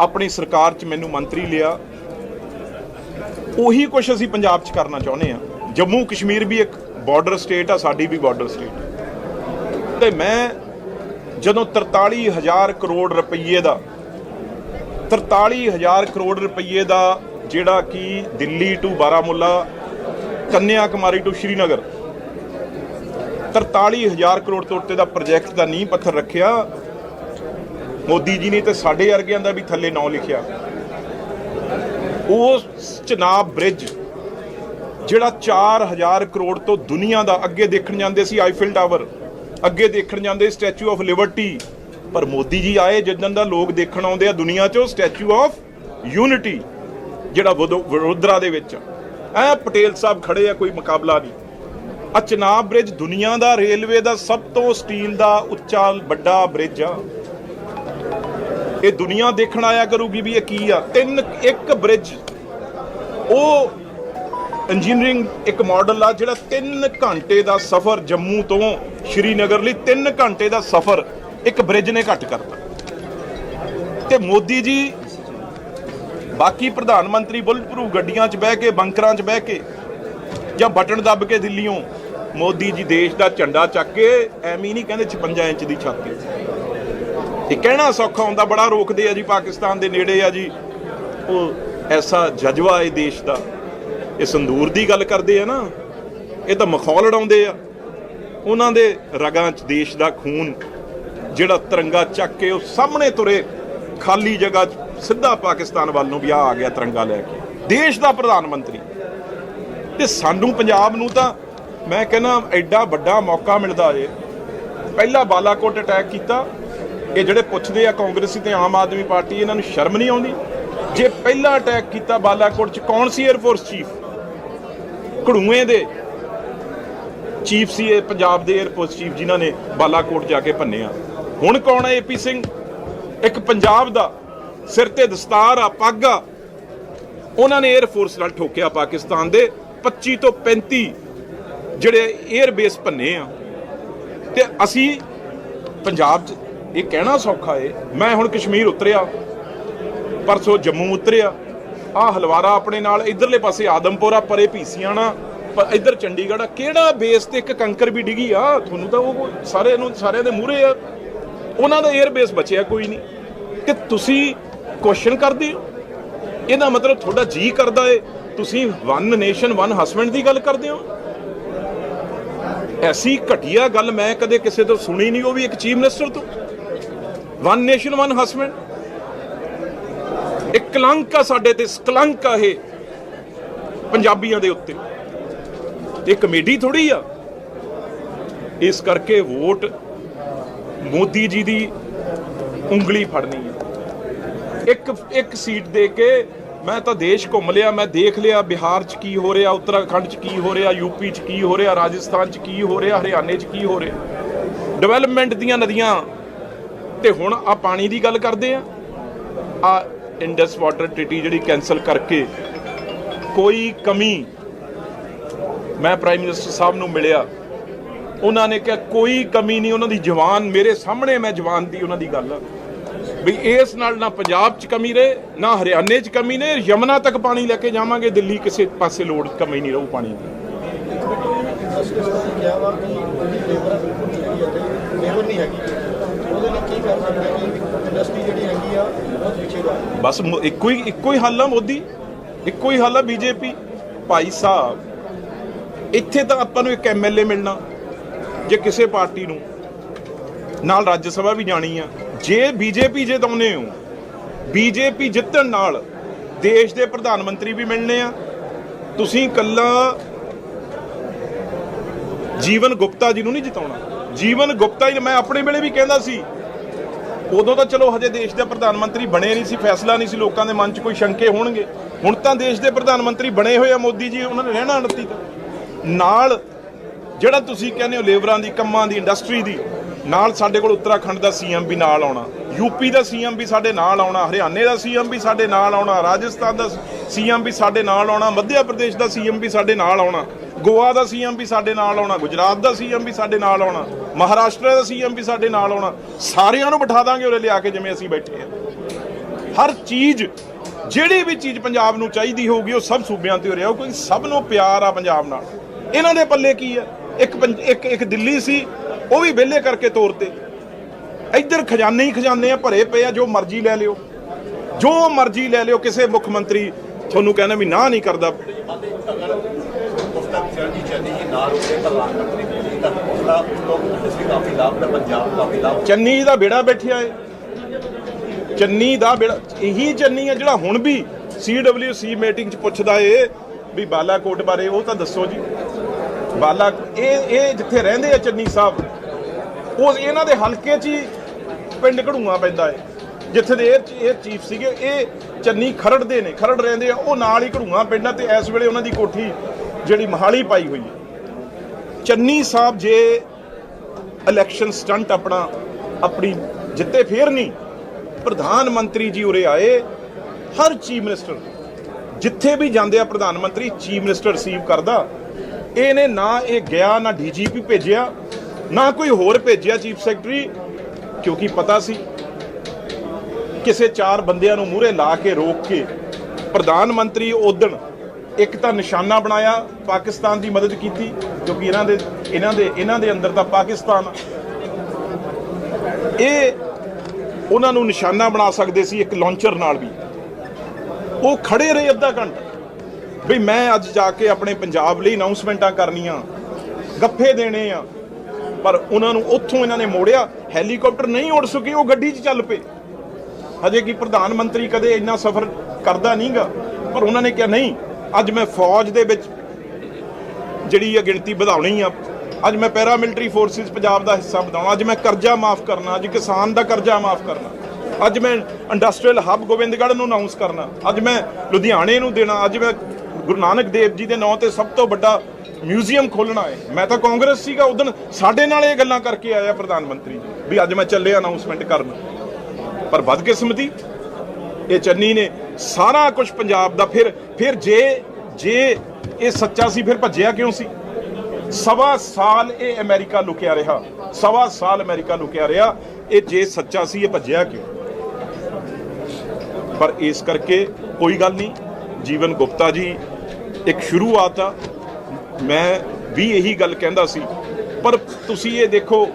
ਆਪਣੀ ਸਰਕਾਰ 'ਚ ਮੈਨੂੰ ਮੰਤਰੀ ਲਿਆ। ਉਹੀ ਕੁਝ ਅਸੀਂ ਪੰਜਾਬ 'ਚ ਕਰਨਾ ਚਾਹੁੰਦੇ ਆ ਜੰਮੂ ਕਸ਼ਮੀਰ ਵੀ ਇੱਕ ਬਾਰਡਰ ਸਟੇਟ ਆ, ਸਾਡੀ ਵੀ ਬਾਰਡਰ ਸਟੇਟ ਤੇ ਮੈਂ ਜਦੋਂ 43000 ਕਰੋੜ ਰੁਪਏ ਦਾ 43000 ਕਰੋੜ ਰੁਪਏ ਦਾ ਜਿਹੜਾ ਕਿ ਦਿੱਲੀ ਟੂ ਬਾਰਾਮੁੱਲਾ ਕੰਨਿਆ ਕੁਮਾਰੀ ਟੂ ਸ਼੍ਰੀਨਗਰ 43000 ਕਰੋੜ ਤੋਂ ਉੱਤੇ ਦਾ ਪ੍ਰੋਜੈਕਟ ਦਾ ਨੀਂਹ ਪੱਥਰ ਰੱਖਿਆ। ਮੋਦੀ ਜੀ ਨੇ ਤੇ ਸਾਡੇ ਵਰਗਿਆਂ ਦਾ ਵੀ ਥੱਲੇ ਨਾਂ ਲਿਖਿਆ। ਉਹ ਚਨਾਬ ਬ੍ਰਿਜ, ਜਿਹੜਾ 4000 ਕਰੋੜ ਤੋਂ ਦੁਨੀਆ ਦਾ ਅੱਗੇ ਦੇਖਣ ਜਾਂਦੇ ਸੀ, ਆਈਫਿਲ ਟਾਵਰ, ਅੱਗੇ ਦੇਖਣ ਜਾਂਦੇ ਸਟੈਚੂ ਆਫ ਲਿਬਰਟੀ। ਪਰ ਮੋਦੀ ਜੀ ਆਏ, ਜਿੱਦਣ ਦਾ ਲੋਕ ਦੇਖਣ ਆਉਂਦੇ ਆ ਦੁਨੀਆ 'ਚੋਂ, ਸਟੈਚੂ ਆਫ ਯੂਨਿਟੀ, ਜਿਹੜਾ ਵਡੋ- ਵਡੋਦਰਾ ਦੇ ਵਿੱਚ। ਐ ਪਟੇਲ ਸਾਹਿਬ ਖੜੇ ਆ, ਕੋਈ ਮੁਕਾਬਲਾ ਨਹੀਂ। ਆ ਚਨਾਬ ਬ੍ਰਿਜ ਦੁਨੀਆ ਦਾ ਰੇਲਵੇ ਦਾ ਸਭ ਤੋਂ ਸਟੀਲ ਦਾ ਉੱਚਾ ਵੱਡਾ ਬ੍ਰਿਜ ਆ। ਇਹ ਦੁਨੀਆ ਦੇਖਣ ਆਇਆ ਕਰੂਗੀ ਵੀ ਇਹ ਕੀ ਆ। ਤਿੰਨ, ਇੱਕ ਬ੍ਰਿਜ ਉਹ ਇੰਜੀਨੀਅਰਿੰਗ ਇੱਕ ਮਾਡਲ ਆ ਜਿਹੜਾ 3 ਘੰਟੇ ਦਾ ਸਫ਼ਰ ਜੰਮੂ ਤੋਂ ਸ਼੍ਰੀਨਗਰ ਲਈ 3 ਘੰਟੇ ਦਾ ਸਫ਼ਰ ਇੱਕ ਬ੍ਰਿਜ ਨੇ ਘੱਟ ਕਰਤਾ। ਤੇ ਮੋਦੀ ਜੀ, ਬਾਕੀ ਪ੍ਰਧਾਨ ਮੰਤਰੀ ਬੁਲਟ ਪ੍ਰੂਫ ਗੱਡੀਆਂ 'ਚ ਬਹਿ ਕੇ, ਬੰਕਰਾਂ 'ਚ ਬਹਿ ਕੇ ਜਾਂ ਬਟਨ ਦੱਬ ਕੇ ਦਿੱਲੀੋਂ ਮੋਦੀ ਜੀ ਦੇਸ਼ ਦਾ ਝੰਡਾ ਚੱਕ ਕੇ ਐਵੇਂ ਨਹੀਂ ਕਹਿੰਦੇ 56 ਇੰਚ ਦੀ ਛਾਤੀ ਇਹ ਕਹਿਣਾ ਸੌਖਾ ਹੁੰਦਾ, ਬੜਾ ਰੋਕਦੇ ਆ ਜੀ, ਪਾਕਿਸਤਾਨ ਦੇ ਨੇੜੇ ਆ ਜੀ। ਉਹ ਐਸਾ ਜਜ਼ਬਾ ਇਹ ਦੇਸ਼ ਦਾ, ਇਹ ਸੰਦੂਰ ਦੀ ਗੱਲ ਕਰਦੇ ਆ ਨਾ, ਇਹ ਤਾਂ ਮਖੌਲ ਉਡਾਉਂਦੇ ਆ। ਉਹਨਾਂ ਦੇ ਰਗਾਂ 'ਚ ਦੇਸ਼ ਦਾ ਖੂਨ, ਜਿਹੜਾ ਤਿਰੰਗਾ ਚੱਕ ਕੇ ਉਹ ਸਾਹਮਣੇ ਤੁਰੇ, ਖਾਲੀ ਜਗ੍ਹਾ 'ਚ ਸਿੱਧਾ ਪਾਕਿਸਤਾਨ ਵੱਲ ਨੂੰ ਵੀ ਆ ਆ ਗਿਆ ਤਿਰੰਗਾ ਲੈ ਕੇ। ਦੇਸ਼ ਦਾ ਪ੍ਰਧਾਨ ਮੰਤਰੀ। ਤੇ ਸਾਨੂੰ ਪੰਜਾਬ ਨੂੰ ਤਾਂ ਮੈਂ ਕਹਿੰਦਾ, ਐਡਾ ਵੱਡਾ ਮੌਕਾ ਮਿਲਦਾ ਏ। ਪਹਿਲਾ ਬਾਲਾਕੋਟ ਅਟੈਕ ਕੀਤਾ ਇਹ ਜਿਹੜੇ ਪੁੱਛਦੇ ਆ ਕਾਂਗਰਸੀ ਤੇ ਆਮ ਆਦਮੀ ਪਾਰਟੀ, ਇਹਨਾਂ ਨੂੰ ਸ਼ਰਮ ਨਹੀਂ ਆਉਂਦੀ? ਜੇ ਪਹਿਲਾ ਅਟੈਕ ਕੀਤਾ ਬਾਲਾਕੋਟ ਚ, ਕੌਣ ਸੀ 에ਅਰ ਫੋਰਸ ਚੀਫ ਘੜੂਏ ਦੇ ਚੀਫ ਸੀ ਇਹ, ਪੰਜਾਬ ਦੇ 에ਅਰ ਫੋਰਸ ਚੀਫ ਜਿਨ੍ਹਾਂ ਨੇ ਬਾਲਾਕੋਟ ਜਾ ਕੇ ਭੰਨਿਆ ਹੁਣ ਕੌਣ ਹੈ ਏਪੀ ਸਿੰਘ ਇੱਕ ਪੰਜਾਬ ਦਾ ਸਿਰ ਤੇ ਦਸਤਾਰ ਆ, ਪੱਗ ਆ। ਉਹਨਾਂ ਨੇ 에ਅਰ ਫੋਰਸ ਨਾਲ ਠੋਕਿਆ ਪਾਕਿਸਤਾਨ ਦੇ। 25 ਤੋਂ 35 ਜਿਹੜੇ 에ਅਰ ਬੇਸ ਭੰਨੇ ਆ। ਤੇ ਅਸੀਂ ਪੰਜਾਬ 'ਚ ਇਹ ਕਹਿਣਾ ਸੌਖਾ ਏ, ਮੈਂ ਹੁਣ ਕਸ਼ਮੀਰ ਉਤਰਿਆ, ਪਰਸੋਂ ਜੰਮੂ ਉਤਰਿਆ ਆ ਹਲਵਾਰਾ ਆਪਣੇ ਨਾਲ ਇਧਰਲੇ ਪਾਸੇ ਆਦਮਪੁਰਾ, ਪਰੇ ਭੀਸੀਆਣਾ ਪਰ ਇਧਰ ਚੰਡੀਗੜ੍ਹ ਆ। ਕਿਹੜਾ ਬੇਸ ਤੇ ਇੱਕ ਕੰਕਰ ਵੀ ਡਿੱਗੀ ਆ? ਤੁਹਾਨੂੰ ਤਾਂ ਉਹ ਸਾਰੇ ਨੂੰ, ਸਾਰਿਆਂ ਦੇ ਮੂਹਰੇ ਆ। ਉਹਨਾਂ ਦਾ 에ਅਰ ਬੇਸ ਬਚਿਆ ਕੋਈ ਨਹੀਂ। ਤੇ ਤੁਸੀਂ ਕੁਐਸਚਨ ਕਰਦੇ ਹੋ? ਇਹਦਾ ਮਤਲਬ ਤੁਹਾਡਾ ਜੀ ਕਰਦਾ ਏ। ਤੁਸੀਂ ਵਨ ਨੇਸ਼ਨ ਵਨ ਹਸਬੈਂਡ ਦੀ ਗੱਲ ਕਰਦੇ ਹੋ? ਐਸੀ ਘਟੀਆ ਗੱਲ ਮੈਂ ਕਦੇ ਕਿਸੇ ਤੋਂ ਸੁਣੀ ਨਹੀਂ, ਉਹ ਵੀ ਇੱਕ ਚੀਫ ਮਿਨਿਸਟਰ ਤੋਂ। ਵਨ ਨੇਸ਼ਨ ਵਨ ਹਸਬੈਂਡ ਇੱਕ ਕਲੰਕ ਆ ਸਾਡੇ ਤੇ ਕਲੰਕ ਆ ਇਹ ਪੰਜਾਬੀਆਂ ਦੇ ਉੱਤੇ। ਇਹ ਕਮੇਡੀ ਥੋੜੀ ਆ। ਇਸ ਕਰਕੇ ਵੋਟ ਮੋਦੀ ਜੀ ਦੀ ਉਂਗਲੀ ਫੜਨੀ ਹੈ ਇੱਕ ਇੱਕ ਸੀਟ ਦੇ ਕੇ ਮੈਂ ਤਾਂ ਦੇਸ਼ ਘੁੰਮ ਲਿਆ, ਮੈਂ ਦੇਖ ਲਿਆ ਬਿਹਾਰ 'ਚ ਕੀ ਹੋ ਰਿਹਾ, ਉੱਤਰਾਖੰਡ 'ਚ ਕੀ ਹੋ ਰਿਹਾ ਯੂਪੀ 'ਚ ਕੀ ਹੋ ਰਿਹਾ, ਰਾਜਸਥਾਨ 'ਚ ਕੀ ਹੋ ਰਿਹਾ, ਹਰਿਆਣੇ 'ਚ ਕੀ ਹੋ ਰਿਹਾ। ਡਿਵੈਲਪਮੈਂਟ ਦੀਆਂ ਨਦੀਆਂ ਤੇ ਹੁਣ ਆ ਪਾਣੀ ਦੀ ਗੱਲ ਕਰਦੇ ਆ। ਆ ਇੰਡਸ ਵਾਟਰ ਟ੍ਰੀਟੀ ਜਿਹੜੀ ਕੈਨਸਲ ਕਰਕੇ ਕੋਈ ਕਮੀ ਮੈਂ ਪ੍ਰਾਈਮ ਮਿਨਿਸਟਰ ਸਾਹਿਬ ਨੂੰ ਮਿਲਿਆ। ਉਹਨਾਂ ਨੇ ਕਿਹਾ, ਕੋਈ ਕਮੀ ਨਹੀਂ, ਉਹਨਾਂ ਦੀ ਜਵਾਨ, ਮੇਰੇ ਸਾਹਮਣੇ ਮੈਂ ਜਵਾਨ ਦੀ ਉਹਨਾਂ ਦੀ ਗੱਲ ਵੀ ਇਸ ਨਾਲ ਨਾ ਪੰਜਾਬ 'ਚ ਕਮੀ ਰਹੇ, ਨਾ ਹਰਿਆਣੇ 'ਚ ਕਮੀ ਨੇ, ਯਮਨਾ ਤੱਕ ਪਾਣੀ ਲੈ ਕੇ ਜਾਵਾਂਗੇ, ਦਿੱਲੀ ਕਿਸੇ ਪਾਸੇ ਲੋੜ ਕਮੀ ਨਹੀਂ ਰਹੂ ਪਾਣੀ ਦੀ। ਕਿਹਾ ਵਾ ਕਿ ਲੇਬਰ ਜਿਹੜੀ ਨਹੀਂ ਹੈਗੀ। ਉਹਦੇ ਲਈ ਕੀ ਕਰ ਸਕਦੇ ਹਾਂ ਕਿ ਇੰਡਸਟਰੀ ਜਿਹੜੀ ਹੈਗੀ ਆ ਬਹੁਤ ਪਿੱਛੇ ਜਾ ਰਹੀ ਬਸ ਮੋ- ਇੱਕੋ ਹੀ ਇੱਕੋ ਹੀ ਹੱਲ ਆ ਮੋਦੀ। ਇੱਕੋ ਹੀ ਹੱਲ ਆ ਬੀਜੇਪੀ। ਭਾਈ ਸਾਹਿਬ, ਇੱਥੇ ਤਾਂ ਆਪਾਂ ਨੂੰ ਇੱਕ ਐਮਐਲਏ ਮਿਲਣਾ, ਜੇ ਕਿਸੇ ਪਾਰਟੀ ਨੂੰ। ਨਾਲ ਰਾਜ ਸਭਾ ਵੀ ਜਾਣੀ ਆ। ਜੇ ਬੀਜੇਪੀ ਜਿਤਾਉਨੇ ਹੋ, ਬੀਜੇਪੀ ਜਿੱਤਣ ਨਾਲ ਦੇਸ਼ ਦੇ ਪ੍ਰਧਾਨ ਮੰਤਰੀ ਵੀ ਮਿਲਣੇ ਆ। ਤੁਸੀਂ ਕੱਲਾ ਜੀਵਨ ਗੁਪਤਾ ਜੀ ਨੂੰ ਨਹੀਂ ਜਿਤਾਉਣਾ। ਜੀਵਨ ਗੁਪਤਾ ਜੀ ਮੈਂ ਆਪਣੇ ਵੇਲੇ ਵੀ ਕਹਿੰਦਾ ਸੀ, ਉਦੋਂ ਤਾਂ ਚਲੋ ਹਜੇ ਦੇਸ਼ ਦੇ ਪ੍ਰਧਾਨ ਮੰਤਰੀ ਬਣੇ ਨਹੀਂ ਸੀ, ਫੈਸਲਾ ਨਹੀਂ ਸੀ, ਲੋਕਾਂ ਦੇ ਮਨ 'ਚ ਕੋਈ ਸ਼ੰਕੇ ਹੋਣਗੇ। ਹੁਣ ਤਾਂ ਦੇਸ਼ ਦੇ ਪ੍ਰਧਾਨ ਮੰਤਰੀ ਬਣੇ ਹੋਏ ਆ ਮੋਦੀ ਜੀ, ਉਹਨਾਂ ਨੇ ਰਹਿਣਾ 29 ਤੱਕ ਨਾਲ ਜਿਹੜਾ ਤੁਸੀਂ ਕਹਿੰਦੇ ਹੋ ਲੇਬਰਾਂ ਦੀ, ਕੰਮਾਂ ਦੀ, ਇੰਡਸਟਰੀ ਦੀ, ਨਾਲ ਸਾਡੇ ਕੋਲ ਉੱਤਰਾਖੰਡ ਦਾ ਸੀਐਮ ਵੀ ਨਾਲ ਆਉਣਾ, ਯੂਪੀ ਦਾ ਸੀਐਮ ਵੀ ਸਾਡੇ ਨਾਲ ਆਉਣਾ, ਹਰਿਆਣੇ ਦਾ ਸੀਐਮ ਵੀ ਸਾਡੇ ਨਾਲ ਆਉਣਾ, ਰਾਜਸਥਾਨ ਦਾ ਸੀਐਮ ਵੀ ਸਾਡੇ ਨਾਲ ਆਉਣਾ ਮੱਧ ਪ੍ਰਦੇਸ਼ ਦਾ ਸੀਐਮ ਵੀ ਸਾਡੇ ਨਾਲ ਆਉਣਾ। ਗੋਆ ਦਾ ਸੀਐਮ ਵੀ ਸਾਡੇ ਨਾਲ ਆਉਣਾ, ਗੁਜਰਾਤ ਦਾ ਸੀਐਮ ਵੀ ਸਾਡੇ ਨਾਲ ਆਉਣਾ, ਮਹਾਰਾਸ਼ਟਰ ਦਾ ਸੀਐਮ ਵੀ ਸਾਡੇ ਨਾਲ ਆਉਣਾ, ਸਾਰਿਆਂ ਨੂੰ ਬਿਠਾ ਦਾਂਗੇ ਉਰੇ ਲਿਆ ਕੇ ਜਿਵੇਂ ਅਸੀਂ ਬੈਠੇ ਆ ਹਰ ਚੀਜ਼, ਜਿਹੜੀ ਵੀ ਚੀਜ਼ ਪੰਜਾਬ ਨੂੰ ਚਾਹੀਦੀ ਹੋਊਗੀ, ਉਹ ਸਭ ਸੂਬਿਆਂ ਤੇ ਹੋ ਰਿਹਾ ਕਿਉਂਕਿ ਸਭ ਨੂੰ ਪਿਆਰ ਆ ਪੰਜਾਬ ਨਾਲ। ਇਹਨਾਂ ਦੇ ਪੱਲੇ ਕੀ ਆ? ਇੱਕ ਪੰਜ- ਇੱਕ ਇੱਕ ਦਿੱਲੀ ਸੀ, ਉਹ ਵੀ ਵਿਹਲੇ ਕਰਕੇ ਤੋਰਤੇ ਇੱਧਰ ਖਜ਼ਾਨੇ ਹੀ ਖਜ਼ਾਨੇ ਆ, ਭਰੇ ਪਏ ਆ, ਜੋ ਮਰਜ਼ੀ ਲੈ ਲਿਓ। ਜੋ ਮਰਜ਼ੀ ਲੈ ਲਿਓ, ਕਿਸੇ ਮੁੱਖ ਮੰਤਰੀ ਤੁਹਾਨੂੰ ਕਹਿੰਦਾ ਵੀ ਨਾ ਨਹੀਂ ਕਰਦਾ। ਚੰਨੀ ਦਾ ਬੇੜਾ ਬੈਠਿਆ ਏ। ਚੰਨੀ ਦਾ ਬੇੜਾ ਇਹੀ ਚੰਨੀ ਹੈ ਜਿਹੜਾ ਹੁਣ ਵੀ ਸੀ ਮੀਟਿੰਗ 'ਚ ਪੁੱਛਦਾ ਏ ਵੀ ਬਾਲਾਕੋਟ ਬਾਰੇ, ਉਹ ਤਾਂ ਦੱਸੋ ਜੀ। ਬਾਲਾ, ਇਹ ਇਹ ਜਿੱਥੇ ਰਹਿੰਦੇ ਆ ਚੰਨੀ ਸਾਹਿਬ, ਉਹ ਇਹਨਾਂ ਦੇ ਹਲਕੇ 'ਚ ਹੀ ਪਿੰਡ ਘੜੂਆ ਪੈਂਦਾ ਏ। ਜਿੱਥੇ ਦੇ ਇਹ ਚੀਫ ਸੀਗੇ, ਇਹ ਚੰਨੀ ਖਰੜ ਦੇ ਨੇ, ਖਰੜ ਰਹਿੰਦੇ ਆ, ਉਹ ਨਾਲ ਹੀ ਘੜੂਆ ਪਿੰਡ ਆ ਤੇ ਇਸ ਵੇਲੇ ਉਹਨਾਂ ਦੀ ਕੋਠੀ ਜਿਹੜੀ ਮਹਾਲੀ ਪਾਈ ਹੋਈ ਹੈ। ਚੰਨੀ ਸਾਹਿਬ ਜੇ ਇਲੈਕਸ਼ਨ ਸਟੰਟ ਆਪਣਾ ਆਪਣੀ ਜਿੱਤੇ ਫੇਰ ਨਹੀਂ, ਪ੍ਰਧਾਨ ਮੰਤਰੀ ਜੀ ਉਰੇ ਆਏ, ਹਰ ਚੀਫ ਮਿਨਿਸਟਰ ਜਿੱਥੇ ਵੀ ਜਾਂਦੇ ਆ ਪ੍ਰਧਾਨ ਮੰਤਰੀ, ਚੀਫ ਮਿਨਿਸਟਰ ਰਿਸੀਵ ਕਰਦਾ। ਇਹਨੇ ਨਾ ਇਹ ਗਿਆ, ਨਾ ਡੀਜੀਪੀ ਭੇਜਿਆ, ਨਾ ਕੋਈ ਹੋਰ ਭੇਜਿਆ ਚੀਫ ਸੈਕਟਰੀ, ਕਿਉਂਕਿ ਪਤਾ ਸੀ ਕਿਸੇ ਚਾਰ ਬੰਦਿਆਂ ਨੂੰ ਮੂਹਰੇ ਲਾ ਕੇ ਰੋਕ ਕੇ ਪ੍ਰਧਾਨ ਮੰਤਰੀ ਉਦਣ ਇੱਕ ਤਾਂ ਨਿਸ਼ਾਨਾ ਬਣਾਇਆ, ਪਾਕਿਸਤਾਨ ਦੀ ਮਦਦ ਕੀਤੀ ਕਿਉਂਕਿ ਇਹਨਾਂ ਦੇ ਇਹਨਾਂ ਦੇ ਇਹਨਾਂ ਦੇ ਅੰਦਰ ਤਾਂ ਪਾਕਿਸਤਾਨ ਇਹ ਉਹਨਾਂ ਨੂੰ ਨਿਸ਼ਾਨਾ ਬਣਾ ਸਕਦੇ ਸੀ, ਇੱਕ ਲਾਂਚਰ ਨਾਲ ਵੀ। ਉਹ ਖੜੇ ਰਹੇ ਅੱਧਾ ਘੰਟਾ। ਵੀ ਮੈਂ ਅੱਜ ਜਾ ਕੇ ਆਪਣੇ ਪੰਜਾਬ ਲਈ ਅਨਾਉਂਸਮੈਂਟਾਂ ਕਰਨੀਆਂ, ਗੱਫੇ ਦੇਣੇ ਆ। ਪਰ ਉਹਨਾਂ ਨੂੰ ਉੱਥੋਂ ਇਹਨਾਂ ਨੇ ਮੋੜਿਆ ਹੈਲੀਕਾਪਟਰ ਨਹੀਂ ਉੱਡ ਸਕੇ, ਉਹ ਗੱਡੀ 'ਚ ਚੱਲ ਪਏ। ਹਜੇ ਕਿ ਪ੍ਰਧਾਨ ਮੰਤਰੀ ਕਦੇ ਇੰਨਾ ਸਫ਼ਰ ਕਰਦਾ ਨਹੀਂਗਾ ਪਰ ਉਹਨਾਂ ਨੇ ਕਿਹਾ, ਨਹੀਂ ਅੱਜ ਮੈਂ ਫੌਜ ਦੇ ਵਿੱਚ ਜਿਹੜੀ ਆ ਗਿਣਤੀ ਵਧਾਉਣੀ ਆ, ਅੱਜ ਮੈਂ ਪੈਰਾ ਮਿਲਟਰੀ ਫੋਰਸਿਸ ਪੰਜਾਬ ਦਾ ਹਿੱਸਾ ਵਧਾਉਣਾ, ਅੱਜ ਮੈਂ ਕਰਜ਼ਾ ਮਾਫ ਕਰਨਾ, ਅੱਜ ਕਿਸਾਨ ਦਾ ਕਰਜ਼ਾ ਮਾਫ ਕਰਨਾ, ਅੱਜ ਮੈਂ ਇੰਡਸਟਰੀਅਲ ਹੱਬ ਗੋਬਿੰਦਗੜ੍ਹ ਨੂੰ ਅਨਾਉਂਸ ਕਰਨਾ, ਅੱਜ ਮੈਂ ਲੁਧਿਆਣੇ ਨੂੰ ਦੇਣਾ, ਅੱਜ ਮੈਂ ਗੁਰੂ ਨਾਨਕ ਦੇਵ ਜੀ ਦੇ ਨਾਂ ਤੇ ਸਭ ਤੋਂ ਵੱਡਾ ਮਿਊਜ਼ੀਅਮ ਖੋਲਣਾ ਹੈ। ਮੈਂ ਤਾਂ ਕਾਂਗਰਸ ਸੀਗਾ ਉਦੋਂ ਸਾਡੇ ਨਾਲ ਇਹ ਗੱਲਾਂ ਕਰਕੇ ਆਇਆ ਪ੍ਰਧਾਨ ਮੰਤਰੀ ਜੀ, ਵੀ ਅੱਜ ਮੈਂ ਚੱਲੇ ਅਨਾਉਂਸਮੈਂਟ ਕਰਨ। ਪਰ ਬਦਕਿਸਮਤੀ ਇਹ ਚੰਨੀ ਨੇ ਸਾਰਾ ਕੁਝ ਪੰਜਾਬ ਦਾ। ਫਿਰ ਫਿਰ ਜੇ ਜੇ ਇਹ ਸੱਚਾ ਸੀ, ਫਿਰ ਭੱਜਿਆ ਕਿਉਂ ਸੀ? ਸਵਾ ਸਾਲ ਇਹ ਅਮਰੀਕਾ ਲੁਕਿਆ ਰਿਹਾ। ਸਵਾ ਸਾਲ ਅਮਰੀਕਾ ਲੁਕਿਆ ਰਿਹਾ। ਇਹ ਜੇ ਸੱਚਾ ਸੀ, ਇਹ ਭੱਜਿਆ ਕਿਉਂ? ਪਰ ਇਸ ਕਰਕੇ ਕੋਈ ਗੱਲ ਨਹੀਂ, ਜੀਵਨ ਗੁਪਤਾ ਜੀ, ਇੱਕ ਸ਼ੁਰੂਆਤ ਆ। ਮੈਂ ਵੀ ਇਹੀ ਗੱਲ ਕਹਿੰਦਾ ਸੀ। ਪਰ ਤੁਸੀਂ ਇਹ ਦੇਖੋ,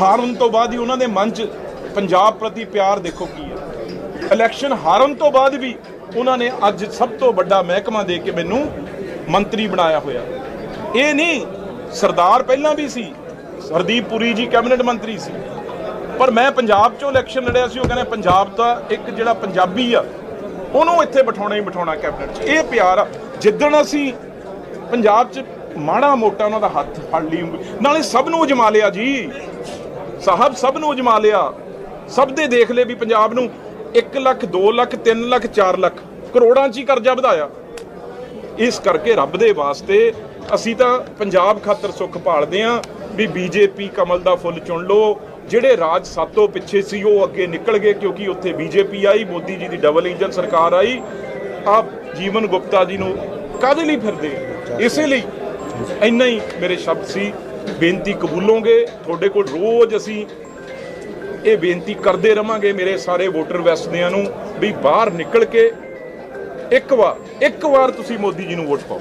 ਹਾਰਨ ਤੋਂ ਬਾਅਦ ਹੀ ਉਹਨਾਂ ਦੇ ਮਨ 'ਚ ਪੰਜਾਬ ਪ੍ਰਤੀ ਪਿਆਰ ਦੇਖੋ ਕੀ ਹੈ। ਇਲੈਕਸ਼ਨ ਹਾਰਨ ਤੋਂ ਬਾਅਦ ਵੀ ਉਹਨਾਂ ਨੇ ਅੱਜ ਸਭ ਤੋਂ ਵੱਡਾ ਮਹਿਕਮਾ ਦੇ ਕੇ ਮੈਨੂੰ ਮੰਤਰੀ ਬਣਾਇਆ ਹੋਇਆ। ਇਹ ਨਹੀਂ, ਸਰਦਾਰ ਪਹਿਲਾਂ ਵੀ ਸੀ, ਹਰਦੀਪ ਪੁਰੀ ਜੀ ਕੈਬਨਿਟ ਮੰਤਰੀ ਸੀ। ਪਰ ਮੈਂ ਪੰਜਾਬ 'ਚੋਂ ਇਲੈਕਸ਼ਨ ਲੜਿਆ ਸੀ, ਉਹ ਕਹਿੰਦੇ ਪੰਜਾਬ ਦਾ ਇੱਕ ਜਿਹੜਾ ਪੰਜਾਬੀ ਆ, ਉਹਨੂੰ ਇੱਥੇ ਬਿਠਾਉਣਾ ਹੀ ਬਿਠਾਉਣਾ ਕੈਬਨਿਟ 'ਚ। ਇਹ ਪਿਆਰ ਆ, ਜਿੱਦਣ ਅਸੀਂ ਪੰਜਾਬ 'ਚ ਮਾੜਾ ਮੋਟਾ ਉਹਨਾਂ ਦਾ ਹੱਥ ਫੜ ਲਈ, ਨਾਲੇ ਸਭ ਨੂੰ ਜਮਾ ਲਿਆ ਜੀ। ਸਾਹਿਬ ਸਭ ਨੂੰ ਜਮਾ ਲਿਆ। ਸਭ ਦੇ ਦੇਖ ਲਏ ਵੀ ਪੰਜਾਬ ਨੂੰ 1 ਲੱਖ 2 ਲੱਖ 3 ਲੱਖ 4 ਲੱਖ ਕਰੋੜਾਂ 'ਚ ਹੀ ਕਰਜ਼ਾ ਵਧਾਇਆ। ਇਸ ਕਰਕੇ ਰੱਬ ਦੇ ਵਾਸਤੇ ਅਸੀਂ ਤਾਂ ਪੰਜਾਬ ਖਾਤਰ ਸੁੱਖ ਭਾਲਦੇ ਆਂ ਵੀ ਬੀਜੇਪੀ, ਕਮਲ ਦਾ ਫੁੱਲ ਚੁਣ ਲਓ। ਜਿਹੜੇ ਰਾਜ ਸਾਤੋਂ ਪਿੱਛੇ ਸੀ, ਉਹ ਅੱਗੇ ਨਿਕਲ ਗਏ ਕਿਉਂਕਿ ਉੱਥੇ ਬੀਜੇਪੀ ਆਈ, ਮੋਦੀ ਜੀ ਦੀ ਡਬਲ ਇੰਜਨ ਸਰਕਾਰ ਆਈ। ਆਪ ਜੀਵਨ ਗੁਪਤਾ ਜੀ ਨੂੰ ਕਾਹਦੇ ਲਈ ਫਿਰਦੇ? ਇਸੇ ਲਈ ਇੰਨਾ ਹੀ ਮੇਰੇ ਸ਼ਬਦ ਸੀ। ਬੇਨਤੀ ਕਬੂਲੋਗੇ। ਤੁਹਾਡੇ ਕੋਲ ਰੋਜ਼ ਅਸੀਂ ਇਹ ਬੇਨਤੀ ਕਰਦੇ ਰਵਾਂਗੇ ਮੇਰੇ ਸਾਰੇ ਵੋਟਰ ਵੈਸਦਿਆਂ ਨੂੰ ਵੀ ਬਾਹਰ ਨਿਕਲ ਕੇ ਇੱਕ ਵਾਰ ਇੱਕ ਵਾਰ ਤੁਸੀਂ ਮੋਦੀ ਜੀ ਨੂੰ ਵੋਟ ਪਾਓ।